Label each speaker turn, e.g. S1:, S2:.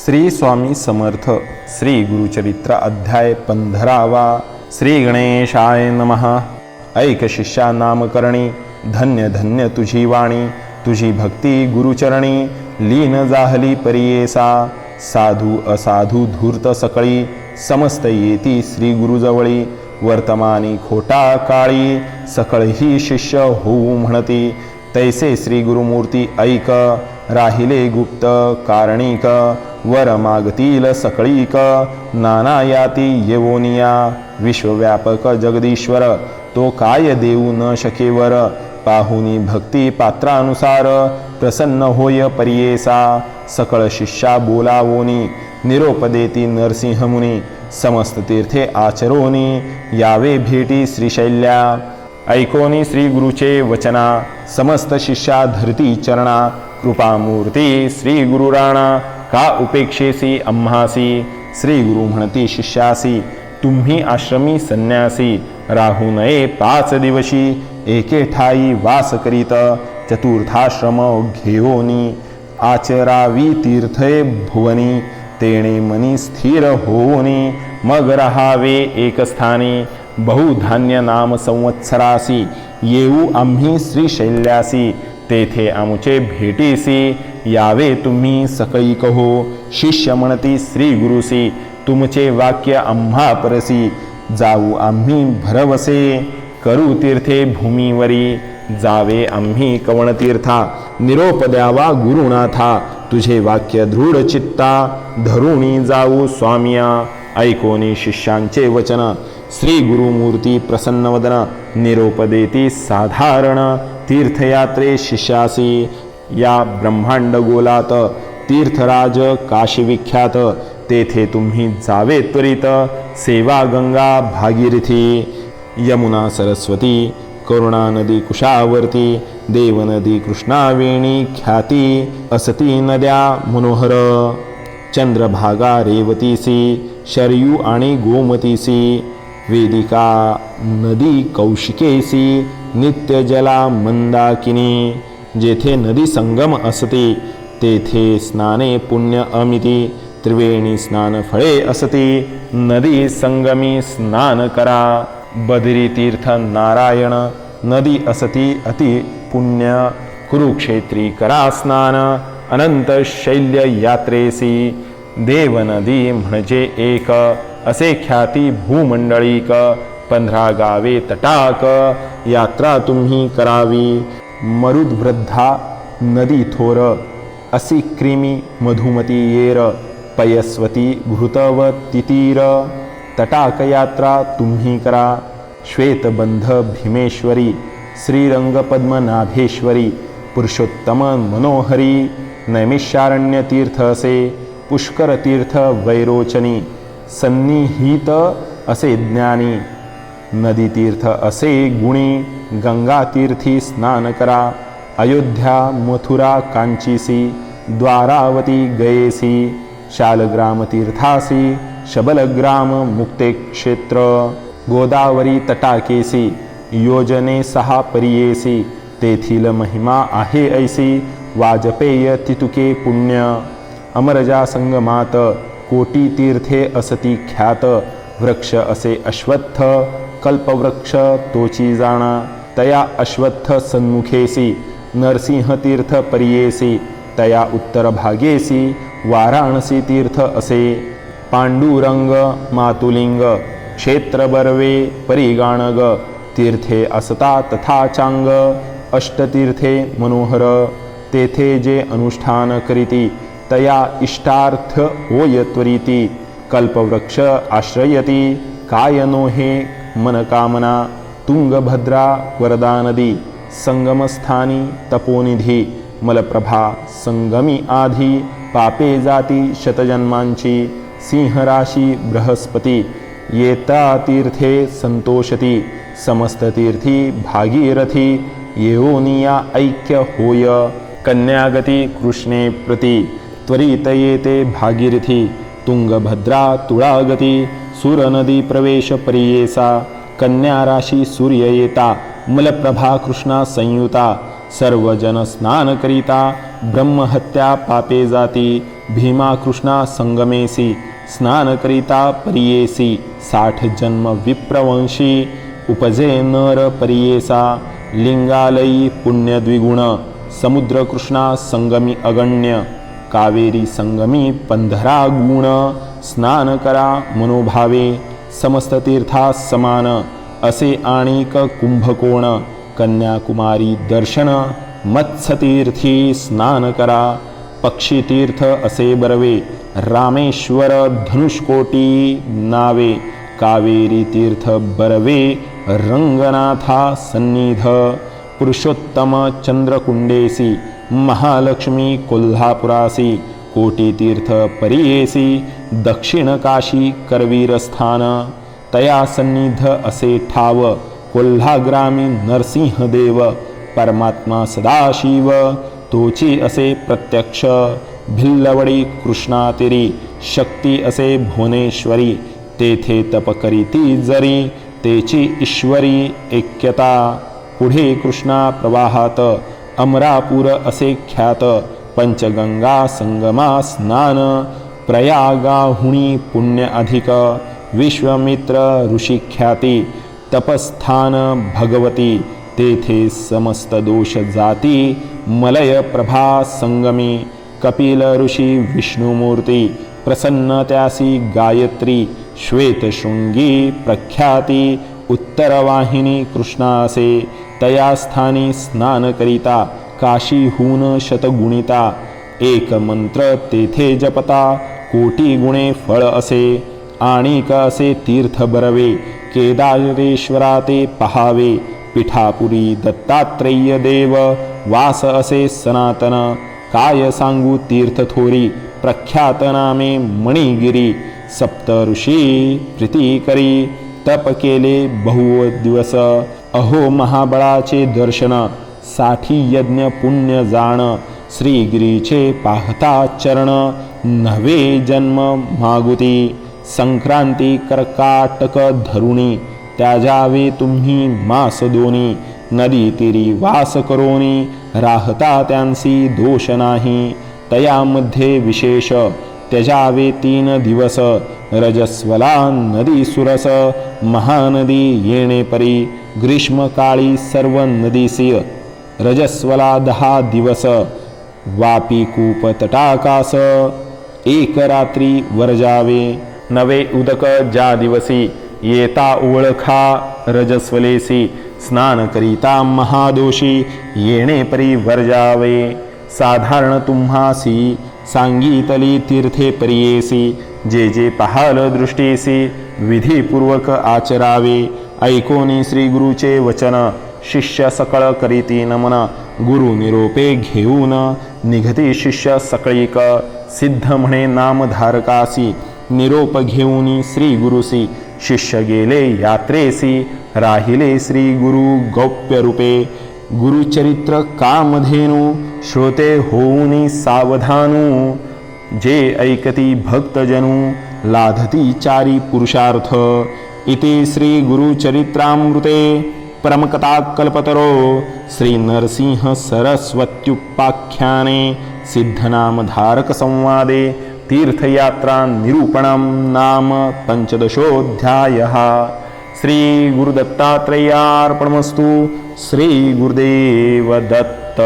S1: श्री स्वामी समर्थ श्री गुरुचरित्र अध्याय पंधरावा श्री गणेशाय नमः. ऐक शिष्या नामकरणी धन्य धन्य तुझी वाणी तुझी भक्ती गुरुचरणी लीन जाहली परियेसा साधू असाधू धूर्त सकळी समस्त येती श्री गुरुजवळी वर्तमानी खोटा काळी सकळही शिष्य होऊ म्हणती तैसे श्री गुरुमूर्ती ऐक राहिले गुप्त कारणिक वर मागतील सकळीक नाना याती येवोनिया विश्वव्यापक जगदीश्वर तो काय देऊ न शकेवर पाहुनी भक्ती पात्रानुसार प्रसन्न होय परियेसा सकळ शिष्या बोलावोनी निरोप देती नरसिंह मुनी समस्त तीर्थे आचरोनी यावे भेटी श्रीशैल्या ऐकोनी श्री गुरुचे वचना समस्त शिष्या धरती चरणा कृपामूर्ती श्री गुरुराणा का उपेक्षेसी आम्हासी श्री गुरु म्हणती शिष्यासी तुम्ही आश्रमी संन्यासी राहू नये पाच दिवशी एके ठाई वास करीत चतुर्थाश्रम घेओनी आचरावी तीर्थे भुवनी तेणे मनी स्थिर होऊनी मग रहावे एकस्थानी बहुधान्य नाम संवत्सरासी येऊ आम्ही श्रीशैल्यासी तेथे आमचे भेटीसी यावे तुम्ही सकळी कहो. शिष्य म्हणती श्री गुरुसी तुमचे वाक्य आम्हा परसी. जाऊ आम्ही भरवसे करू तीर्थे भूमीवरी. जावे आम्ही कवणतीर्था निरोप द्यावा गुरुनाथा. तुझे वाक्य दृढ चित्ता धरुणी जाऊ स्वामिया. ऐकोनी शिष्यांचे वचन. श्री गुरुमूर्ती प्रसन्नवदन निरोप देती साधारण. तीर्थयात्रे शिष्यासी या ब्रह्मांड गोलात तीर्थराज काशी विख्यात तेथे तुम्ही जावे त्वरित। सेवा गंगा भागीरथी। यमुना सरस्वती करुणा नदी कुशावर्ती देवनदी कृष्णावेणी ख्याती असती नद्या मनोहर। चंद्रभागा रेवतीसी शरयू आणि गोमतीसी वेदिका नदी कौशिकेसी नित्यजला मंदाकिनी जेथे नदी संगम असते तेथे स्नाने पुण्य अमिती त्रिवेणी स्नान फळे असती. नदी संगमी स्नान करा बदरी तीर्थ नारायण नदी असती अति पुण्य कुरुक्षेत्री करा स्नान अनंत शैल्य यात्रेसी देवनदी म्हणजे एक असे ख्याती भूमंडळीक पंधरा गावे तटाक यात्रा तुम्ही करावी. मरुद्वृद्धा नदी थोर असी क्रिमी मधुमती येर पयस्वती घृतव तितीर. तटाक यात्रा तुम्ही करा श्वेतबंध भीमेश्वरी श्रीरंगपद्मनाभेश्वरी पुरुषोत्तम मनोहरी नैमिषारण्य तीर्थ असे पुष्कर तीर्थ वैरोचनी सन्निहित असे ज्ञानी. नदी तीर्थ असे गुणी गंगा तीर्थी स्नान करा. अयोध्या मथुरा कांचीसी द्वारावती गयेसी शालग्राम तीर्थासी शबलग्राम मुक्ते क्षेत्र गोदावरी तटाकेसी योजने सहा परियेसी तेथील महिमा आहे ऐसी वाजपेय तितुके पुण्य. अमरजा संगमात कोटी तीर्थे असती ख्यात वृक्ष असे अश्वत्थ कल्पवृक्ष तोची जाणा तया अश्वत्थ सन्मुखेसी नरसिंहतीर्थ परियेसी तया उत्तर भागेसी वाराणसी तीर्थ असे. पांडुरंग मातुलिंग क्षेत्रबर्वे परिगाणग तीर्थे असता तथा चांग अष्टतीर्थे मनोहर तेथे जे अनुष्ठान करीती तया इष्टार्थ होय त्वरिती कल्पवृक्ष आश्रयती काय नो हे मनकामना तुंगभद्रा वरदा नदी संगमस्थानी तपोनिधी मलप्रभा संगमी आधी पापे जाती शतजन्मांची सिंहराशी बृहस्पती येता तीर्थे संतोषती समस्त तीर्थी भागीरथी येओनिया ऐक्य होय कन्यागती कृष्णे प्रती त्वरित येते भागीरथी तुंगभद्रा तुळागती सुरनदी प्रवेश परियेसा कन्या राशी सूर्य येता मलप्रभा कृष्णा संयुता सर्वजन स्नान करिता ब्रह्महत्या पापे जाती भीमा कृष्णा संगमेसी स्नान करिता परियेसी साठ जन्म विप्रवंशी उपजे नर परियेसा लिंगालयी पुण्यद्विगुण समुद्र कृष्णा संगमी अगण्य कावेरी संगमी पंधरा गुण स्नान करा मनोभावे समस्त तीर्थास समान असे आणिक कुंभकोण कन्याकुमारी दर्शन मत्स्यतीर्थी स्नान करा पक्षीतीर्थ असे बरवे रामेश्वर धनुष्कोटी नावे कावेरी तीर्थ बरवे रंगनाथा सन्निध पुरुषोत्तम चंद्रकुंडेसी महालक्ष्मी कोल्हापुरासी कोटीतीर्थ परियेसी दक्षिण काशी करवीरस्थान तया सन्निध असे ठाव कोल्हाग्रामी नरसिंहदेव परमात्मा सदाशिव तोची असे प्रत्यक्ष भिल्लवडी कृष्णातिरी शक्ती असे भुवनेश्वरी तेथे तप करीती जरी तेची ईश्वरी ऐक्यता पुढे कृष्णा प्रवाहात अमरापूर असे ख्यात पंचगंगा संगमा स्नान प्रयागाहुणी पुण्य अधिक। विश्वमित्र ऋषी ख्याती तपस्थान भगवती तेथे समस्त दोष जाती मलय प्रभा संगमी। कपिल ऋषी विष्णुमूर्ती प्रसन्न त्यासी गायत्री श्वेतशृंगी प्रख्याती उत्तरवाहिनी कृष्णासे तया स्थानी स्नान करिता काशीहून शतगुणिता। एक मंत्र तेथे जपता कोटी गुणे फळ असे आणिक असे तीर्थ बरवे केदारेश्वरा ते पहावे पिठापुरी दत्तात्रेय देव वास असे सनातन काय सांगू तीर्थ थोरी प्रख्यात नामे मणिगिरी सप्त ऋषी प्रीती करी तप केले बहु दिवस अहो महाबळाचे दर्शनसाठी यज्ञ पुण्य जाण श्रीगिरीचे पाहता चरण नवे जन्म मागुती संक्रांती कर्काटक धरुणी त्याजावे तुम्ही मास दोनी नदी तिरी वास करोनी राहता त्यांसी दोष नाही तयामध्ये विशेष त्यजावे तीन दिवस रजस्वला नदी सुरस महानदी येणे परी ग्रीष्मकाळी सर्व नदीसी रजस्वला दहा दिवस वापी कूप तटाकास एक रात्री वरजावे नवे उदक ज्या दिवसी येता ओळखा रजस्वलेसी स्नान करिता महादोषी येणे परी वरजावे साधारण तुम्हासी सांगितली तीर्थे परियेसी जे जे पहाल दृष्टीसी विधीपूर्वक आचरावे. ऐकोनी श्री गुरुचे वचन शिष्य सकळ करीती नमन गुरु निरोपे घेऊन निघते शिष्य सकळीक सिद्ध म्हणे नामधारकासी निरोप घेऊनी श्री गुरुसी शिष्य गेले यात्रेसी राहिले श्री गुरु गौप्य रूपे गुरुचरित्र कामधेनु श्रोते होऊनी सावधानू जे ऐकती भक्तजनू लाधती चारी पुरुषार्थ इति श्री गुरुचरित्रामृते परमकथा कल्पतरो श्री नरसिंह सरस्वत्युपाख्याने सिद्धनामधारकसंवादे तीर्थयात्रानिरूपणं निरूपणं नाम पञ्चदशोऽध्यायः। श्रीगुरुदत्तात्रयार्पणमस्तु। श्रीगुरुदेवदत्त।